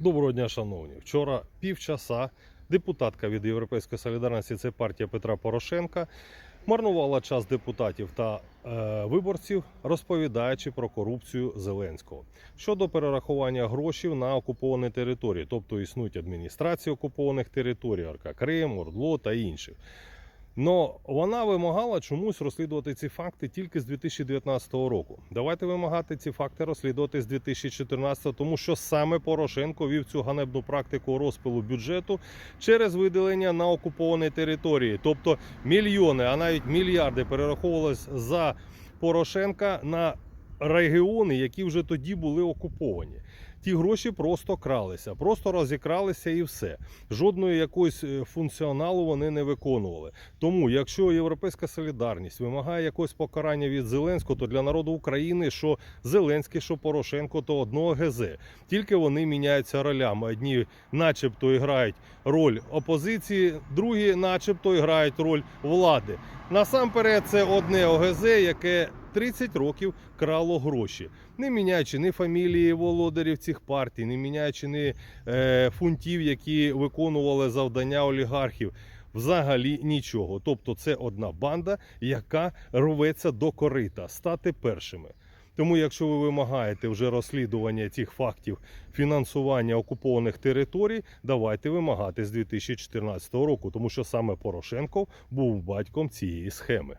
Доброго дня, шановні. Вчора півчаса депутатка від Європейської солідарності, це партія Петра Порошенка, марнувала час депутатів та е, виборців, розповідаючи про корупцію Зеленського щодо перерахування грошей на окуповані території, тобто існують адміністрації окупованих територій, РК Крим, Ордло та інших. Но вона вимагала чомусь розслідувати ці факти тільки з 2019 року. Давайте вимагати ці факти розслідувати з 2014, тому що саме Порошенко вів цю ганебну практику розпилу бюджету через виділення на окупованій території. Тобто мільйони, а навіть мільярди перераховувалось за Порошенка на регіони, які вже тоді були окуповані. Ті гроші просто кралися, просто розікралися і все. Жодної якоїсь е, функціоналу вони не виконували. Тому, якщо Європейська солідарність вимагає якогось покарання від Зеленського, то для народу України, що Зеленський, що Порошенко, то одного ГЗ. Тільки вони міняються ролями. Одні, начебто, грають роль опозиції, другі, начебто, грають роль влади. Насамперед, це одне ОГЗ, яке 30 років крало гроші, не міняючи ні фамілії володарів цих партій, не міняючи ні е, фунтів, які виконували завдання олігархів. Взагалі нічого. Тобто, це одна банда, яка рветься до корита, стати першими. Тому, якщо ви вимагаєте вже розслідування цих фактів фінансування окупованих територій, давайте вимагати з 2014 року, тому що саме Порошенко був батьком цієї схеми.